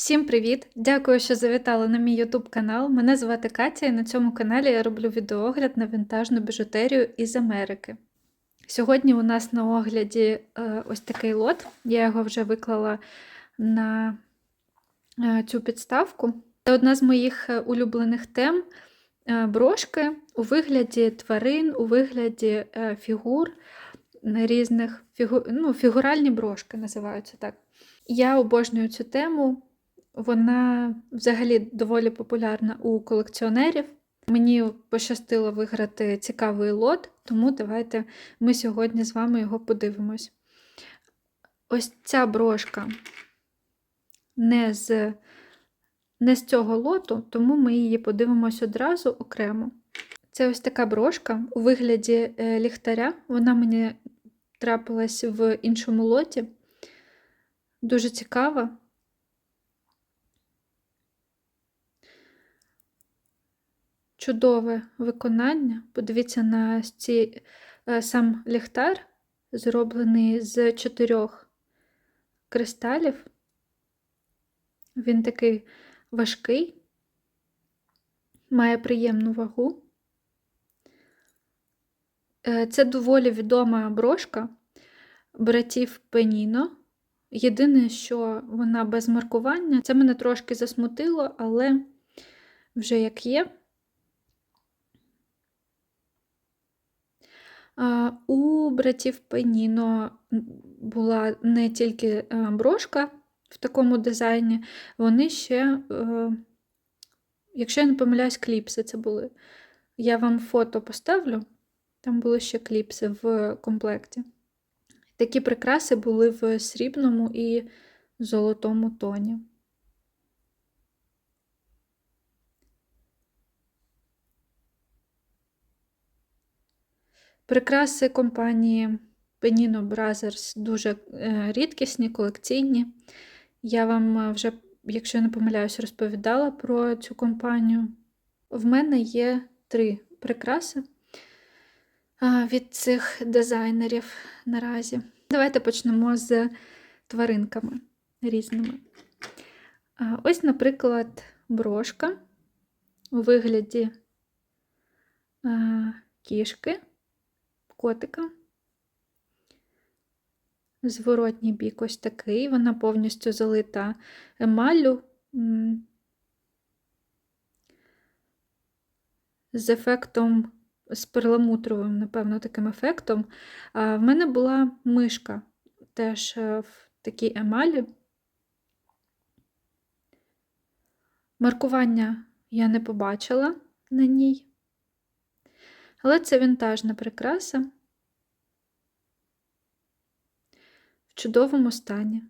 Всім привіт! Дякую, що завітали на мій YouTube канал. Мене звати Катя, і на цьому каналі я роблю відеогляд на вінтажну біжутерію із Америки. Сьогодні у нас на огляді е, ось такий лот. Я його вже виклала на е, цю підставку. Це одна з моїх е, улюблених тем брошки у вигляді тварин, у вигляді фігур різних фігу... ну, фігуральні брошки називаються так. Я обожнюю цю тему. Вона взагалі доволі популярна у колекціонерів. Мені пощастило виграти цікавий лот, тому давайте ми сьогодні з вами його подивимось. Ось ця брошка не з, не з цього лоту, тому ми її подивимось одразу окремо. Це ось така брошка у вигляді е, ліхтаря. Вона мені трапилась в іншому лоті. Дуже цікава. Чудове виконання. Подивіться на ці, е, сам ліхтар, зроблений з чотирьох кристалів. Він такий важкий, має приємну вагу. Е, Це доволі відома брошка братів Пеніно. Єдине, що вона без маркування, це мене трошки засмутило, але вже як є. У братів Пеніно була не тільки брошка в такому дизайні, вони ще, е, якщо я не помиляюсь, кліпси це були. Я вам фото поставлю, там були ще кліпси в комплекті. Такі прикраси були в срібному і золотому тоні. Прикраси компанії Penino Brothers дуже е, рідкісні, колекційні. Я вам е, вже, якщо я не помиляюсь, розповідала про цю компанію. В мене є три прикраси від цих дизайнерів наразі. Давайте почнемо з тваринками різними. Ось, наприклад, брошка у вигляді кішки котика. Зворотній бік ось такий, вона повністю залита емаллю з ефектом, з перламутровим, напевно, таким ефектом. В мене була мишка теж в такій емалі. Маркування я не побачила на ній. Але це вінтажна прикраса в чудовому стані.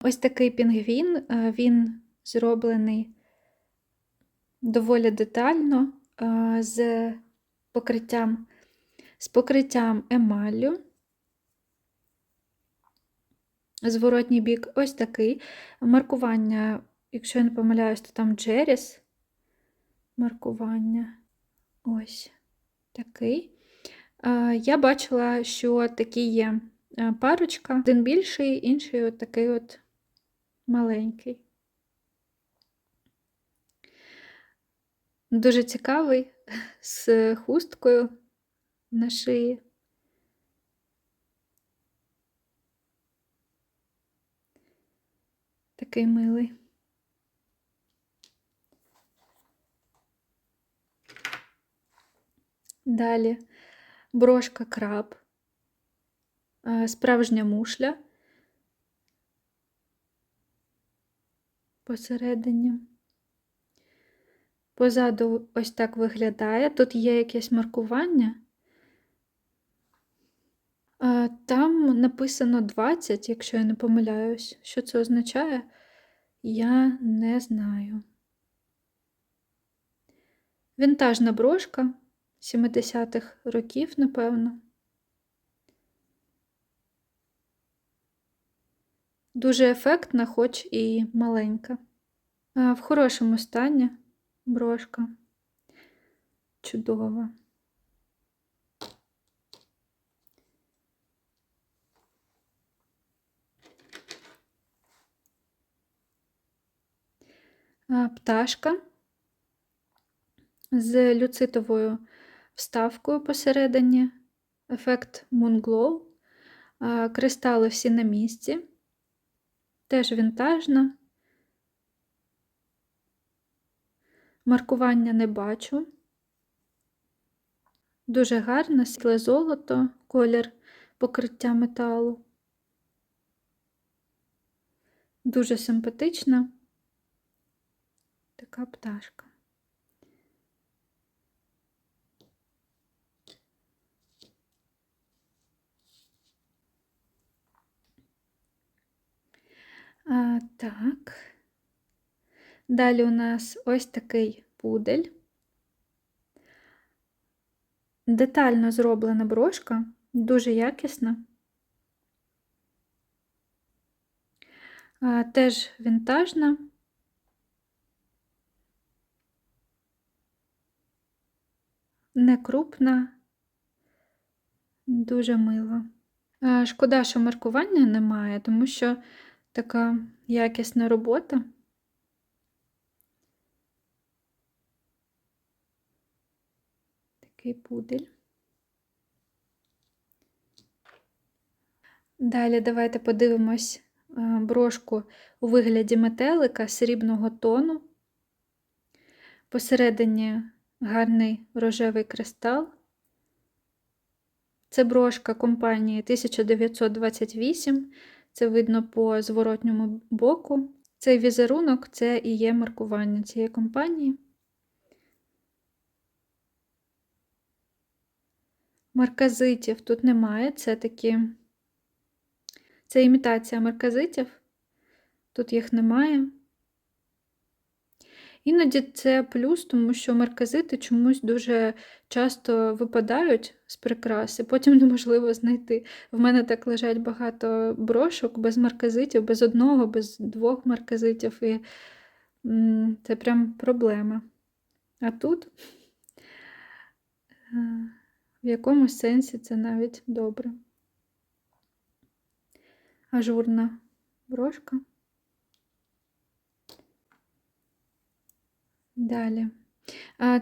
Ось такий пінгвін, е, він зроблений доволі детально е, з покриттям, з покриттям емаллю. Зворотній бік ось такий. Маркування, якщо я не помиляюсь, то там Джеріс. Маркування ось такий. Я бачила, що такі є парочка, один більший, інший от такий от маленький. Дуже цікавий, з хусткою на шиї. Такий милий. Далі брошка краб, справжня мушля посередині. Позаду ось так виглядає. Тут є якесь маркування. Там написано 20, якщо я не помиляюсь. Що це означає? Я не знаю. Вінтажна брошка 70-х років, напевно. Дуже ефектна, хоч і маленька. В хорошому стані брошка. чудова. Пташка з люцитовою вставкою посередині, ефект Moon Glow. Кристали всі на місці, теж вінтажна. Маркування не бачу. Дуже гарно, світле золото, колір покриття металу. Дуже симпатична така пташка. А, так. Далі у нас ось такий пудель. Детально зроблена брошка, дуже якісна. Теж вінтажна. Не крупна, дуже мила. А, Шкода, що маркування немає, тому що така якісна робота. Такий пудель. Далі давайте подивимось е, брошку у вигляді метелика срібного тону. Посередині гарний рожевий кристал. Це брошка компанії 1928. Це видно по зворотньому боку. Цей візерунок це і є маркування цієї компанії. Марказитів тут немає, це такі. Це імітація марказитів, тут їх немає. Іноді це плюс, тому що марказити чомусь дуже часто випадають з прикраси, потім неможливо знайти. В мене так лежать багато брошок без марказитів, без одного, без двох марказитів, і це прям проблема. А тут е, в якомусь сенсі це навіть добре. Ажурна брошка. Далі.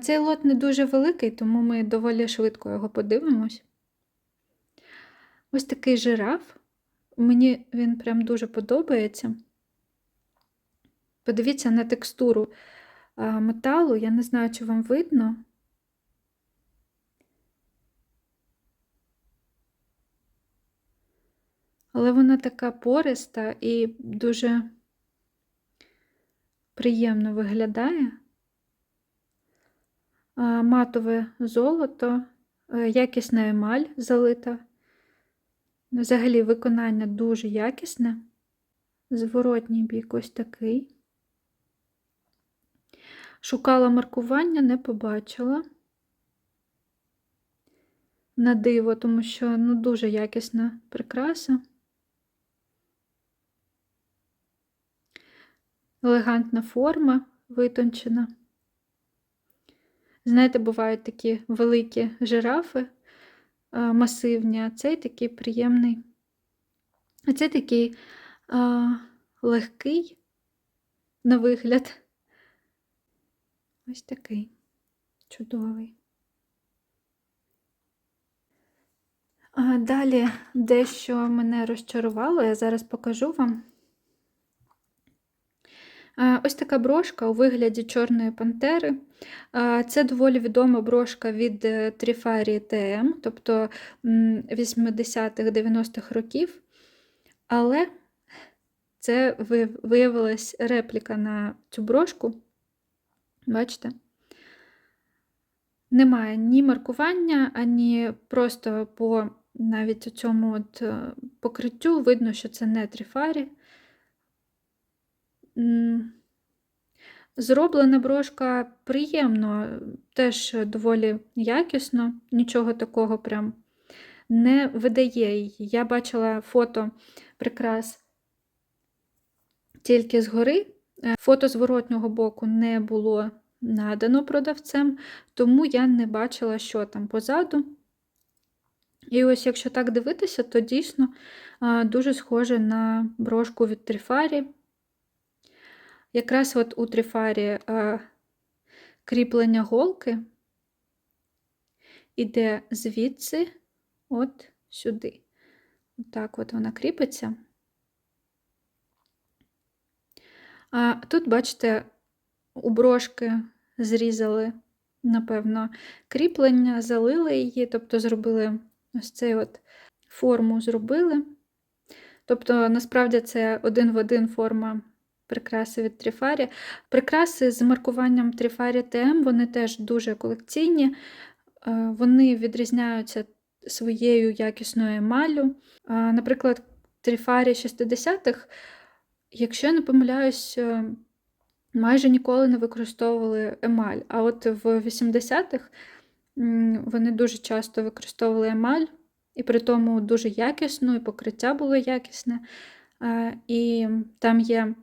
Цей лот не дуже великий, тому ми доволі швидко його подивимось. Ось такий жираф. Мені він прям дуже подобається. Подивіться на текстуру металу, я не знаю, чи вам видно. Але вона така пориста і дуже приємно виглядає матове золото, е, якісна емаль залита. Взагалі виконання дуже якісне. Зворотній бік ось такий. Шукала маркування, не побачила. На диво, тому що ну, дуже якісна прикраса. Елегантна форма витончена. Знаєте, бувають такі великі жирафи масивні, а цей такий приємний. А цей такий а, легкий на вигляд. Ось такий чудовий. А Далі дещо мене розчарувало, я зараз покажу вам. Ось така брошка у вигляді Чорної пантери. Це доволі відома брошка від е, Тріфарі ТМ, тобто 80-х-90-х років. Але це виявилась репліка на цю брошку. Бачите? Немає ні маркування, ані просто по навіть цьому от е, покриттю видно, що це не тріфарі. Зроблена брошка приємно, теж доволі якісно, нічого такого прям не видає її. Я бачила фото прикрас тільки згори, е, фото зворотнього боку не було надано продавцем, тому я не бачила, що там позаду. І ось, якщо так дивитися, то дійсно дуже схоже на брошку від Тріфарі. Якраз от у Тріфарі а, кріплення голки іде звідси от сюди. Отак от вона кріпиться. А тут, бачите, у брошки зрізали, напевно, кріплення, залили її, тобто зробили ось цей от форму зробили. Тобто, насправді, це один в один форма прикраси від Тріфарі. Прикраси з маркуванням Тріфарі ТМ, вони теж дуже колекційні, е, вони відрізняються своєю якісною емаллю. Наприклад, Тріфарі 60-х, якщо я не помиляюсь, е, майже ніколи не використовували емаль. А от в 80-х вони дуже часто використовували емаль, і при тому дуже якісну, і покриття було якісне. І там є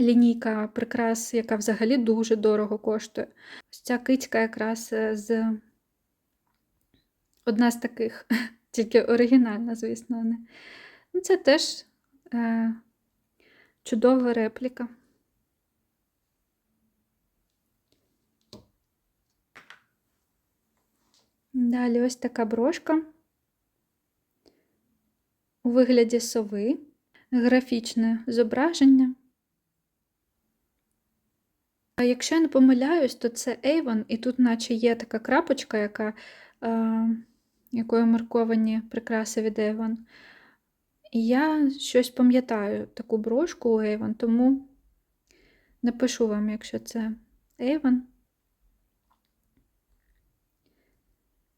лінійка прикрас, яка взагалі дуже дорого коштує. Ось ця кицька якраз е, з одна з таких, тільки оригінальна, звісно. Не. Ну, Це теж е, чудова репліка. Далі ось така брошка у вигляді сови, графічне зображення. А якщо я не помиляюсь, то це Avon, і тут, наче є така крапочка, яка, е, якою марковані прикраси від Avon. І я щось пам'ятаю таку брошку у Avon, тому напишу вам, якщо це Avon.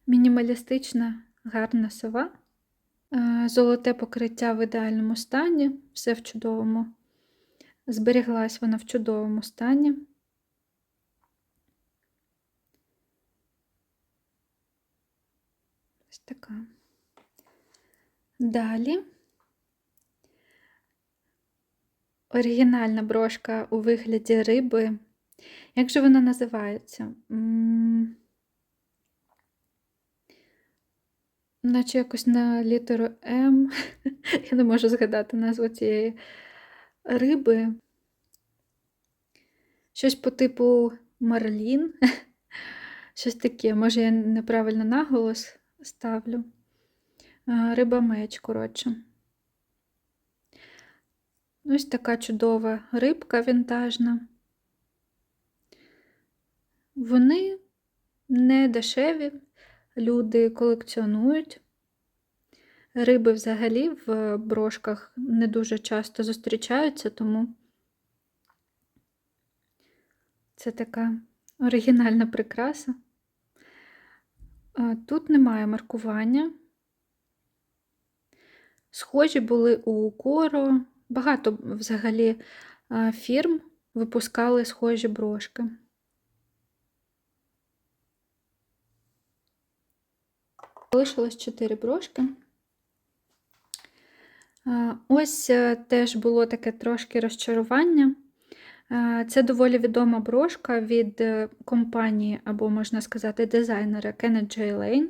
Мінімалістична, гарна сова. Золоте покриття в ідеальному стані, все в чудовому. Зберіглась вона в чудовому стані. Ось така. Далі. Оригінальна брошка у вигляді риби. Як же вона називається? Наче якось на літеру М. Я не можу згадати назву цієї риби. Щось по типу Марлін. Щось таке, може, я неправильно наголос ставлю. А, Риба меч, коротше. Ось така чудова рибка вінтажна. Вони не дешеві, люди колекціонують. Риби взагалі в брошках не дуже часто зустрічаються, тому це така оригінальна прикраса. Тут немає маркування. Схожі були у Коро. Багато взагалі фірм випускали схожі брошки. Залишилось 4 брошки. Ось е, теж було таке трошки розчарування. А, Це доволі відома брошка від е, компанії, або, можна сказати, дизайнера Kenneth J. Lane.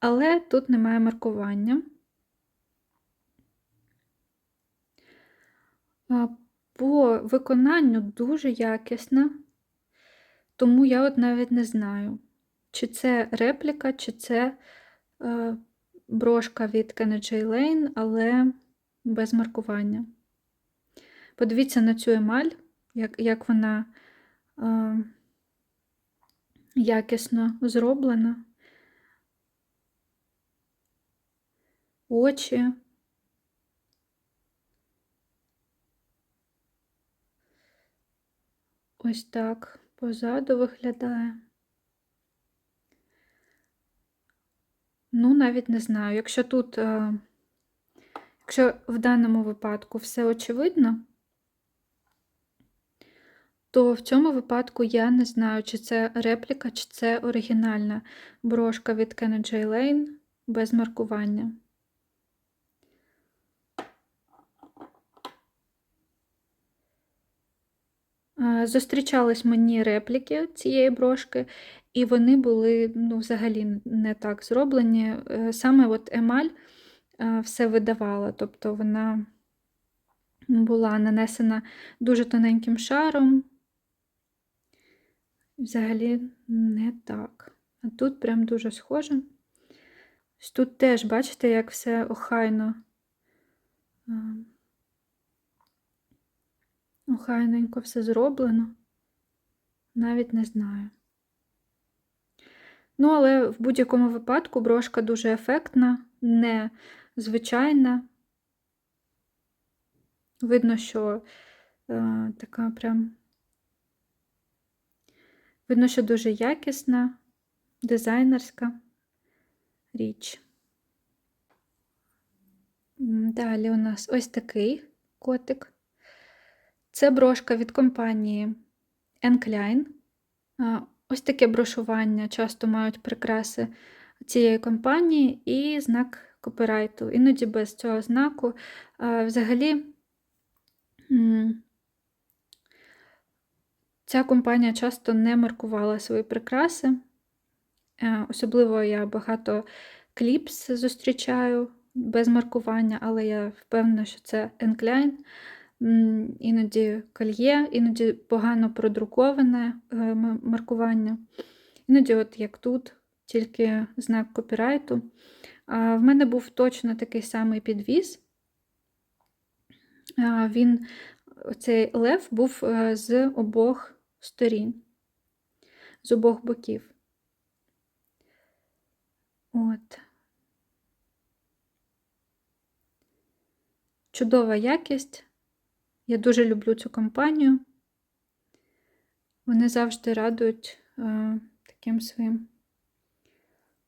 Але тут немає маркування. По виконанню дуже якісна, тому я от навіть не знаю, чи це репліка, чи це е, брошка від Kenneth J. Lane, але без маркування. Подивіться на цю емаль, як, як вона е, якісно зроблена. Очі. Ось так позаду виглядає. Ну, навіть не знаю. Якщо тут, якщо в даному випадку все очевидно, то в цьому випадку я не знаю, чи це репліка, чи це оригінальна брошка від Kenneth J. Lane без маркування. Зустрічались мені репліки цієї брошки, і вони були ну, взагалі не так зроблені. Е, Саме от емаль е, все видавала, тобто вона була нанесена дуже тоненьким шаром. Взагалі не так. А тут прям дуже схоже. Тут теж, бачите, як все охайно. Охайненько все зроблено. Навіть не знаю. Ну, але в будь-якому випадку брошка дуже ефектна, не звичайна. Видно, що е, така прям. Видно, що дуже якісна, дизайнерська річ. Далі у нас ось такий котик. Це брошка від компанії. А, Ось таке брошування часто мають прикраси цієї компанії і знак копірайту. Іноді без цього знаку. Взагалі, ця компанія часто не маркувала свої прикраси. Е, Особливо я багато кліпс зустрічаю без маркування, але я впевнена, що це N. Іноді кольє, іноді погано продруковане е, маркування. Іноді, от як тут, тільки знак копірайту. А в мене був точно такий самий підвіз. Він, цей лев був е, з обох сторін, з обох боків. От. Чудова якість. Я дуже люблю цю компанію. Вони завжди радують е, таким своїм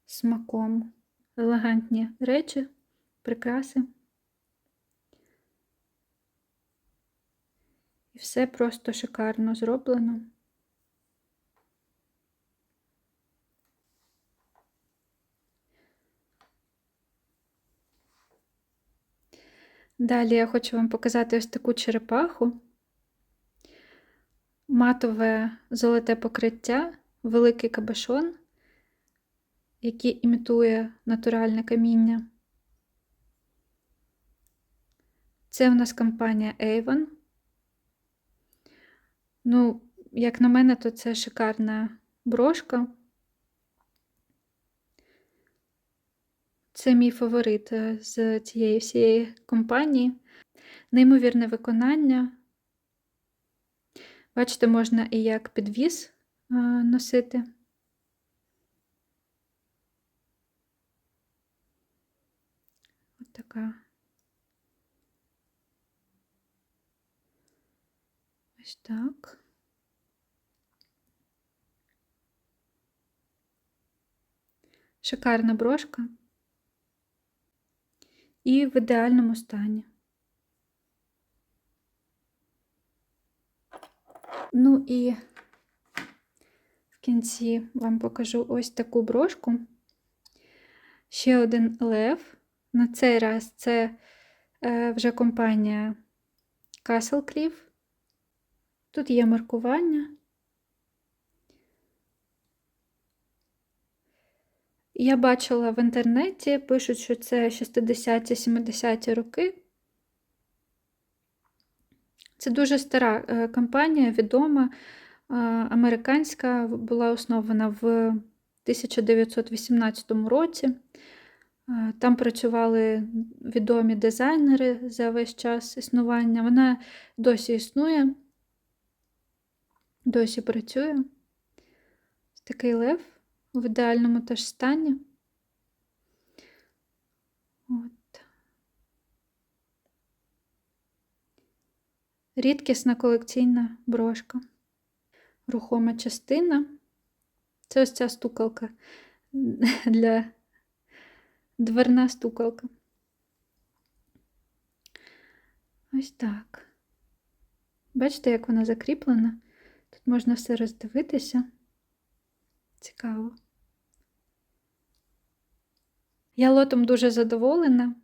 смаком. Елегантні речі, прикраси. Все просто шикарно зроблено. Далі я хочу вам показати ось таку черепаху. Матове золоте покриття, великий кабешон, який імітує натуральне каміння. Це у нас компанія Avon. Ну, як на мене, то це шикарна брошка. Це мій фаворит е, з цієї всієї компанії. Неймовірне виконання. Бачите, можна і як підвіз е, носити. Ось така. Ось так. Шикарна брошка і в ідеальному стані. Ну і в кінці вам покажу ось таку брошку. Ще один лев. На цей раз це е, вже компанія Castle Cliff. Тут є маркування. Я бачила в інтернеті, пишуть, що це 60-70-ті роки. Це дуже стара е, компанія, відома, е, американська, була основана в 1918 році. Е, Там працювали відомі дизайнери за весь час існування. Вона досі існує, досі працює. Такий лев в ідеальному теж стані. От. Рідкісна колекційна брошка. Рухома частина. Це ось ця стукалка для дверна стукалка. Ось так. Бачите, як вона закріплена? Тут можна все роздивитися. Цікаво. Я лотом дуже задоволена.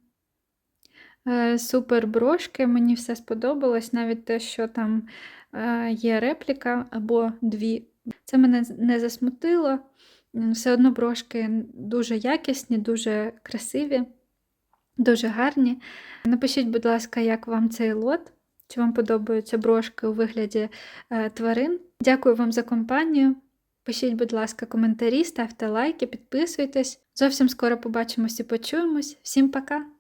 Е, Супер брошки, мені все сподобалось, навіть те, що там е, є репліка або дві. Це мене не засмутило. Все одно брошки дуже якісні, дуже красиві, дуже гарні. Напишіть, будь ласка, як вам цей лот, чи вам подобаються брошки у вигляді е, тварин. Дякую вам за компанію. Пишіть, будь ласка, коментарі, ставте лайки, підписуйтесь. Зовсім скоро побачимось і почуємось. Всім пока!